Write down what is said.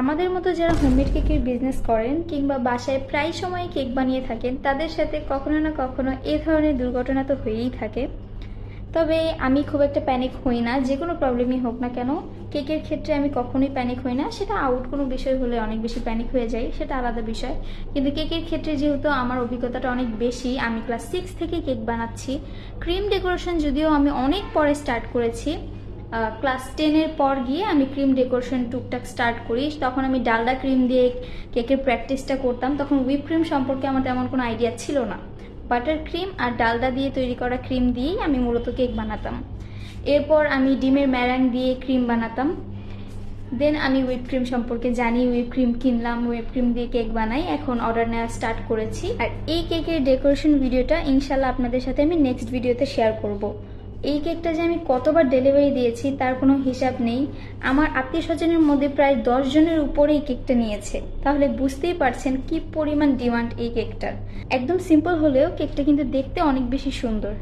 আমাদের মতো যারা হোমমেড কেকের বিজনেস করেন কিংবা বাসায় প্রায় সময় কেক বানিয়ে থাকেন, তাদের সাথে কখনো না কখনো এ ধরনের দুর্ঘটনা তো হয়েই থাকে। তবে আমি খুব একটা প্যানিক হই না, যে কোনো প্রবলেমই হোক না কেন। কেকের ক্ষেত্রে আমি কখনোই প্যানিক হই না। সেটা আউট কোনো বিষয় হলে অনেক বেশি প্যানিক হয়ে যায়, সেটা আলাদা বিষয়। কিন্তু কেকের ক্ষেত্রে যেহেতু আমার অভিজ্ঞতাটা অনেক বেশি, আমি ক্লাস সিক্স থেকে কেক বানাচ্ছি। ক্রিম ডেকোরেশন যদিও আমি অনেক পরে স্টার্ট করেছি ক্লাস টেনের পর গিয়ে আমি ক্রিম ডেকোরেশন টুকটাক স্টার্ট করি। তখন আমি ডালডা ক্রিম দিয়ে কেকের প্র্যাকটিসটা করতাম। তখন হুইপ ক্রিম সম্পর্কে আমার তেমন কোনো আইডিয়া ছিল না। বাটার ক্রিম আর ডালডা দিয়ে তৈরি করা ক্রিম দিয়েই আমি মূলত কেক বানাতাম। এরপর আমি ডিমের ম্যারাং দিয়ে ক্রিম বানাতাম। দেন আমি হুইপ ক্রিম সম্পর্কে জানি হুইপ ক্রিম কিনলাম হুইপ ক্রিম দিয়ে কেক বানাই। এখন অর্ডার নেওয়া স্টার্ট করেছি। আর এই কেকের ডেকোরেশন ভিডিওটা ইনশাল্লাহ আপনাদের সাথে আমি নেক্সট ভিডিওতে শেয়ার করব। এই কেকটা যে আমি কতবার ডেলিভারি দিয়েছি তার কোনো হিসাব নেই। আমার আত্মীয় স্বজনের মধ্যে প্রায় দশ জনের উপরে এই কেকটা নিয়েছে। তাহলে বুঝতেই পারছেন কি পরিমাণ ডিমান্ড এই কেকটার। একদম সিম্পল হলেও কেকটা কিন্তু দেখতে অনেক বেশি সুন্দর।